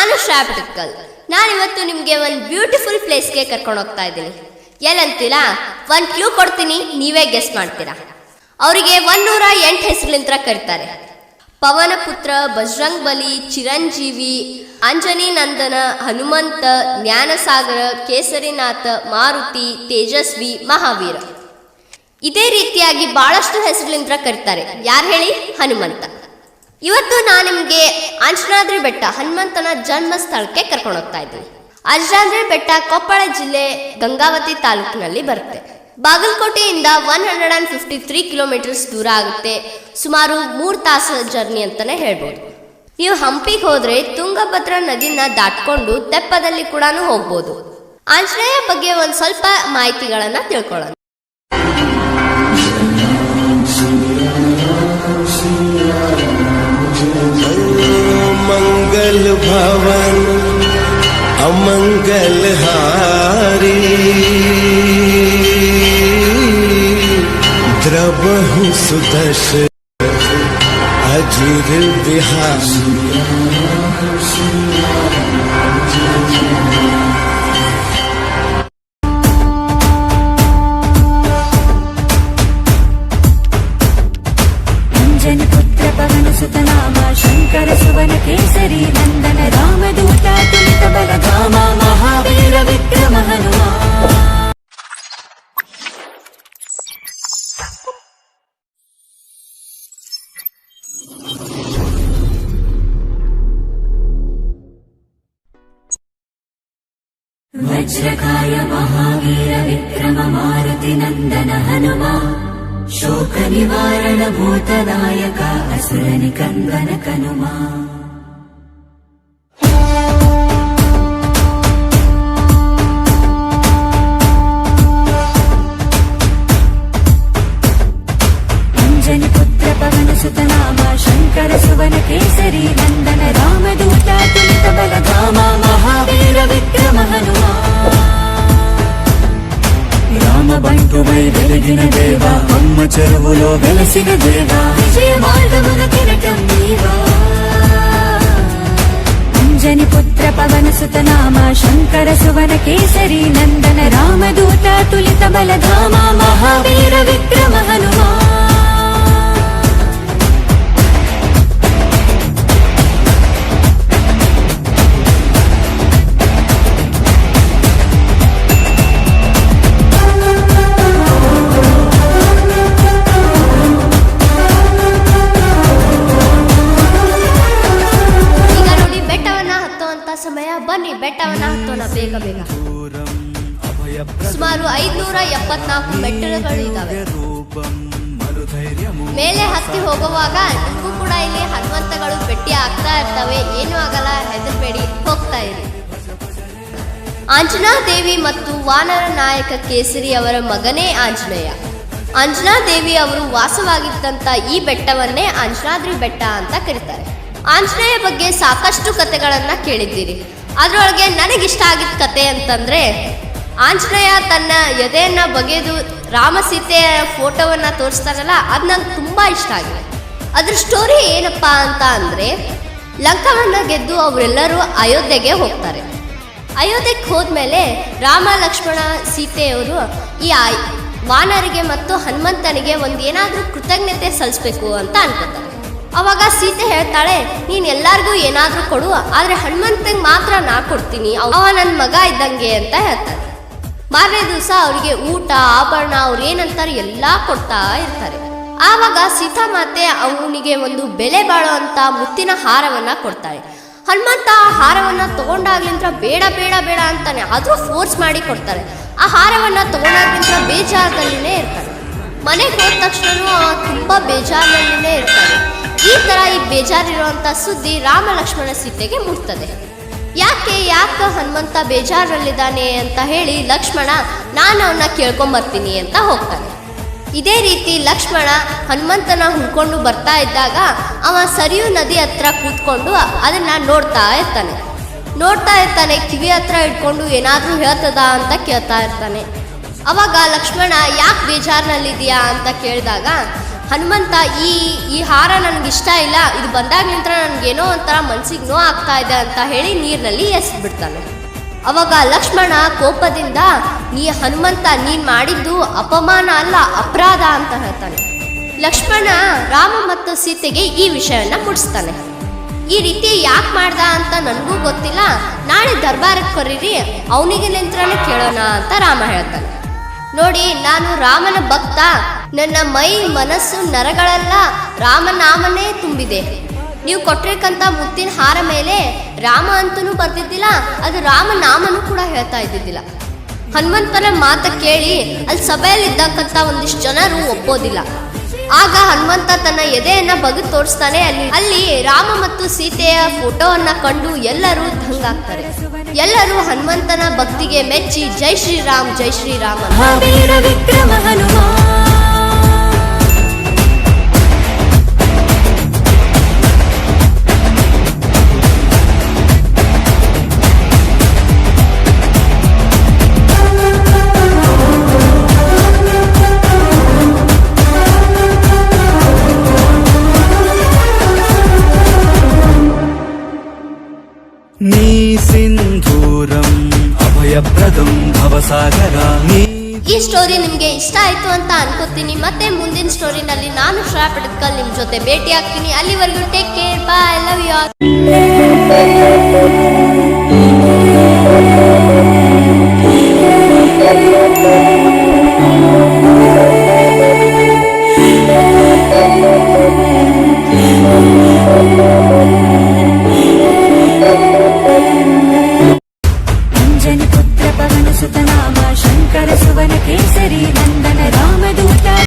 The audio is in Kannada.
ನಾನು ಶ್ರಾಪ್ ನಾನಿವತ್ತು ನಾನು ಇವತ್ತು ನಿಮಗೆ ಒಂದು ಬ್ಯೂಟಿಫುಲ್ ಪ್ಲೇಸ್ಗೆ ಕರ್ಕೊಂಡು ಹೋಗ್ತಾ ಇದ್ದೀನಿ. ಎಲ್ಲಂತೀರಾ ಒಂದು ಕ್ಲೂ ಕೊಡ್ತೀನಿ, ನೀವೇ ಗೆಸ್ ಮಾಡ್ತೀರಾ? ಅವರಿಗೆ ಒಂದೂರ ಎಂಟು ಹೆಸರುಲಿಂತ್ರ ಕರೀತಾರೆ. ಪವನ ಪುತ್ರ, ಬಜರಂಗ್ ಬಲಿ, ಚಿರಂಜೀವಿ, ಅಂಜನಿ ನಂದನ, ಹನುಮಂತ, ಜ್ಞಾನಸಾಗರ, ಕೇಸರಿನಾಥ, ಮಾರುತಿ, ತೇಜಸ್ವಿ, ಮಹಾವೀರ. ಇದೇ ರೀತಿಯಾಗಿ ಬಹಳಷ್ಟು ಹೆಸರುಲಿಂತ್ರ ಕರೀತಾರೆ. ಯಾರು ಹೇಳಿ? ಹನುಮಂತ. ಇವತ್ತು ನಾನು ನಿಮಗೆ ಅಂಜನಾದ್ರಿ ಬೆಟ್ಟ ಹನುಮಂತನ ಜನ್ಮ ಸ್ಥಳಕ್ಕೆ ಕರ್ಕೊಂಡು ಹೋಗ್ತಾ ಇದ್ದೀನಿ. ಅಂಜನಾದ್ರಿ ಬೆಟ್ಟ ಕೊಪ್ಪಳ ಜಿಲ್ಲೆ ಗಂಗಾವತಿ ತಾಲೂಕಿನಲ್ಲಿ ಬರುತ್ತೆ. ಬಾಗಲಕೋಟೆಯಿಂದ one hundred and fifty three kilometres ದೂರ ಆಗುತ್ತೆ. ಸುಮಾರು ಮೂರು ತಾಸು ಜರ್ನಿ ಅಂತಲೇ ಹೇಳ್ಬೋದು. ನೀವು ಹಂಪಿಗೆ ಹೋದರೆ ತುಂಗಭದ್ರಾ ನದಿನ ದಾಟ್ಕೊಂಡು ತೆಪ್ಪದಲ್ಲಿ ಕೂಡ ಹೋಗ್ಬೋದು. ಆಂಜನೇಯ ಬಗ್ಗೆ ಒಂದು ಸ್ವಲ್ಪ ಮಾಹಿತಿಗಳನ್ನು ತಿಳ್ಕೊಳ್ಳೋಣ. भवन अमंगल हारी। द्रवहु सुदश अजिर बिहारी। ವಜ್ರಕಾಯ ಮಹಾವೀರ ವಿಕ್ರಮ ಮಾರುತಿ ನಂದನ ಹನುಮ ಶೋಕ ನಿವಾರಣ ಭೂತನಾಯಕ ಅಸುರ ನಿಕಂದನ ಕನುಮ ಅಂಜನಿ ಪುತ್ರ ಪವನ ಸುತ ನಾಮ ಶಂಕರ ಸುವನ ಕೇಸರಿ ನಂದನ రామ బంటువై వెలిగిన దేవ. అమ్మ చెరువులో వెలసిన దేవ. విజయ మార్గమున కిరటం నీవా. అంజని పుత్ర పవన సుతనామ శంకర సువన కేసరి నందన రామదూత తులిత బలధామ మహావీర విక్రమ ಹತ್ತುವಂತ ಸಮಯ. ಬನ್ನಿ, ಬೆಟ್ಟವನ್ನ ಹತ್ತೋಣ ಬೇಗ ಬೇಗ. ಸುಮಾರು ಐದ್ನೂರ ಎಪ್ಪತ್ನಾಲ್ಕು ಮೆಟ್ಟಿಲುಗಳು ಇದಾವೆ ಮೇಲೆ ಹತ್ತಿ ಹೋಗುವಾಗ ನಿಮಗೂ ಕೂಡ ಇಲ್ಲಿ ಹನುಮಂತಗಳು ಭೇಟಿ ಆಗ್ತಾ ಇರ್ತವೆ. ಏನು ಆಗಲ್ಲ, ಹೆದರ್ಬೇಡಿ, ಹೋಗ್ತಾ ಇರಿ. ಆಂಜನಾ ದೇವಿ ಮತ್ತು ವಾನರ ನಾಯಕ ಕೇಸರಿ ಅವರ ಮಗನೇ ಆಂಜನೇಯ. ಆಂಜನಾ ದೇವಿ ಅವರು ವಾಸವಾಗಿದ್ದಂತ ಈ ಬೆಟ್ಟವನ್ನೇ ಆಂಜನಾದ್ರಿ ಬೆಟ್ಟ ಅಂತ ಕರೀತಾರೆ. ಆಂಜನೇಯ ಬಗ್ಗೆ ಸಾಕಷ್ಟು ಕಥೆಗಳನ್ನು ಕೇಳಿದ್ದೀರಿ. ಅದರೊಳಗೆ ನನಗಿಷ್ಟ ಆಗಿದ್ದ ಕತೆ ಅಂತಂದರೆ, ಆಂಜನೇಯ ತನ್ನ ಎದೆಯನ್ನು ಬಗೆದು ರಾಮ ಸೀತೆಯ ಫೋಟೋವನ್ನು ತೋರಿಸ್ತಾರಲ್ಲ, ಅದು ನಂಗೆ ತುಂಬ ಇಷ್ಟ ಆಗಿದೆ. ಅದ್ರ ಸ್ಟೋರಿ ಏನಪ್ಪ ಅಂತ ಅಂದರೆ, ಲಂಕವನ್ನು ಗೆದ್ದು ಅವರೆಲ್ಲರೂ ಅಯೋಧ್ಯೆಗೆ ಹೋಗ್ತಾರೆ. ಅಯೋಧ್ಯೆಗೆ ಹೋದ್ಮೇಲೆ ರಾಮ, ಲಕ್ಷ್ಮಣ, ಸೀತೆಯವರು ಈ ವಾನರಿಗೆ ಮತ್ತು ಹನುಮಂತನಿಗೆ ಒಂದು ಏನಾದರೂ ಕೃತಜ್ಞತೆ ಸಲ್ಲಿಸ್ಬೇಕು ಅಂತ ಅನ್ಕೋತಾರೆ. ಅವಾಗ ಸೀತೆ ಹೇಳ್ತಾಳೆ, ನೀನ್ ಎಲ್ಲಾರ್ಗೂ ಏನಾದರೂ ಕೊಡು ಆದರೆ ಹನುಮಂತಂಗ್ ಮಾತ್ರ ನಾ ಕೊಡ್ತೀನಿ. ಅವ ನನ್ನ ಮಗ ಇದ್ದಂಗೆ ಅಂತ ಹೇಳ್ತಾರೆ ಮಾರನೇ ದಿವಸ ಅವರಿಗೆ ಊಟ, ಆಭರಣ, ಅವ್ರು ಏನಂತಾರೆ ಎಲ್ಲ ಕೊಡ್ತಾ ಇರ್ತಾರೆ. ಆವಾಗ ಸೀತಾಮಾತೆ ಅವನಿಗೆ ಒಂದು ಬೆಲೆ ಬಾಳುವಂತ ಮುತ್ತಿನ ಹಾರವನ್ನ ಕೊಡ್ತಾಳೆ. ಹನುಮಂತ ಆ ಹಾರವನ್ನ ತಗೊಂಡಾಗ್ಲಿಂತ್ರ ಬೇಡ ಬೇಡ ಬೇಡ ಅಂತಾನೆ. ಆದ್ರೂ ಫೋರ್ಸ್ ಮಾಡಿ ಕೊಡ್ತಾರೆ. ಆ ಹಾರವನ್ನ ತಗೊಂಡಾಗ್ಲಿಂತ್ರ ಬೇಜಾರದಲ್ಲಿನೇ ಇರ್ತಾನೆ. ಮನೆಗೆ ಹೋದ ತಕ್ಷಣನೂ ಅವ ತುಂಬಾ ಬೇಜಾರಿನಲ್ಲಿನೇ ಇರ್ತಾನೆ. ಈ ತರ ಈ ಬೇಜಾರಿರುವಂತ ಸುದ್ದಿ ರಾಮ ಲಕ್ಷ್ಮಣ ಸೀತೆಗೆ ಮುಟ್ತದೆ ಯಾಕೆ ಯಾಕೆ ಹನುಮಂತ ಬೇಜಾರಲ್ಲಿದ್ದಾನೆ ಅಂತ ಹೇಳಿ ಲಕ್ಷ್ಮಣ, ನಾನು ಅವನ್ನ ಕೇಳ್ಕೊಂಬರ್ತೀನಿ ಅಂತ ಹೋಗ್ತಾನೆ. ಇದೇ ರೀತಿ ಲಕ್ಷ್ಮಣ ಹನುಮಂತನ ಹುಡ್ಕೊಂಡು ಬರ್ತಾ ಇದ್ದಾಗ ಅವ ಸರಿಯು ನದಿ ಹತ್ರ ಕೂತ್ಕೊಂಡು ಅದನ್ನ ನೋಡ್ತಾ ಇರ್ತಾನೆ. ನೋಡ್ತಾ ಇರ್ತಾನೆ, ಕಿವಿ ಹತ್ರ ಇಟ್ಕೊಂಡು ಏನಾದರೂ ಹೇಳ್ತದ ಅಂತ ಕೇಳ್ತಾ ಇರ್ತಾನೆ. ಅವಾಗ ಲಕ್ಷ್ಮಣ, ಯಾಕೆ ಬೇಜಾರಿನಲ್ಲಿದೆಯಾ ಅಂತ ಕೇಳಿದಾಗ ಹನುಮಂತ, ಈ ಈ ಹಾರ ನನಗೆ ಇಷ್ಟ ಇಲ್ಲ, ಇದು ಬಂದಾಗ ನಂತರ ನನಗೇನೋ ಒಂಥರ ಮನ್ಸಿಗೆ ನೋ ಆಗ್ತಾ ಇದೆ ಅಂತ ಹೇಳಿ ನೀರಿನಲ್ಲಿ ಎಸ್ಬಿಡ್ತಾನೆ. ಅವಾಗ ಲಕ್ಷ್ಮಣ ಕೋಪದಿಂದ, ನೀ ಹನುಮಂತ, ನೀನು ಮಾಡಿದ್ದು ಅಪಮಾನ ಅಲ್ಲ, ಅಪರಾಧ ಅಂತ ಹೇಳ್ತಾನೆ. ಲಕ್ಷ್ಮಣ ರಾಮ ಮತ್ತು ಸೀತೆಗೆ ಈ ವಿಷಯವನ್ನು ಮುಡಿಸ್ತಾನೆ ಈ ರೀತಿ ಯಾಕೆ ಮಾಡ್ದ ಅಂತ ನನಗೂ ಗೊತ್ತಿಲ್ಲ. ನಾಳೆ ದರ್ಬಾರಕ್ಕೆ ಕರೀರಿ ಅವನಿಗೆ ನಿಂತ್ರನೇ ಕೇಳೋಣ ಅಂತ ರಾಮ ಹೇಳ್ತಾನೆ. ನೋಡಿ, ನಾನು ರಾಮನ ಭಕ್ತ ನನ್ನ ಮೈ ಮನಸ್ಸು ನರಗಳೆಲ್ಲ, ರಾಮನಾಮನೇ ತುಂಬಿದೆ. ನೀವು ಕೊಟ್ಟಿರಕ್ಕಂಥ ಮುತ್ತಿನ ಹಾರ ಮೇಲೆ ರಾಮ ಅಂತನೂ ಬರ್ತಿದ್ದಿಲ್ಲ ಅದು ರಾಮನಾಮನೂ ಕೂಡ ಹೇಳ್ತಾ ಇದ್ದಿದ್ದಿಲ್ಲ. ಹನುಮಂತನ ಮಾತ ಕೇಳಿ ಅಲ್ಲಿ ಸಭೆಯಲ್ಲಿ ಇದ್ದಕ್ಕಂಥ ಒಂದಿಷ್ಟು ಜನರು ಒಪ್ಪೋದಿಲ್ಲ. ಆಗ ಹನುಮಂತ ತನ್ನ ಎದೆಯನ್ನ ಬಗೆ ತೋರಿಸ್ತಾನೆ, ಅಲ್ಲಿ ಅಲ್ಲಿ ರಾಮ ಮತ್ತು ಸೀತೆಯ ಫೋಟೋವನ್ನ ಕಂಡು ಎಲ್ಲರೂ ದಂಗಾಗ್ತಾರೆ. ಎಲ್ಲರೂ ಹನುಮಂತನ ಭಕ್ತಿಗೆ ಮೆಚ್ಚಿ, ಜೈ ಶ್ರೀರಾಮ್ ಜೈ ಶ್ರೀರಾಮ್ ನೀ ಸಿಂಧೂರಂ. ಈ ಸ್ಟೋರಿ ನಿಮಗೆ ಇಷ್ಟ ಆಯ್ತು ಅಂತ ಅನ್ಕೋತೀನಿ. ಮತ್ತೆ ಮುಂದಿನ ಸ್ಟೋರಿನಲ್ಲಿ ನಾನು ಶ್ರೇಯಾ ಪಟದ್ಕಲ್ ನಿಮ್ ಜೊತೆ ಭೇಟಿ ಆಗ್ತೀನಿ. ಅಲ್ಲಿವರೆಗೂ take care bye love you all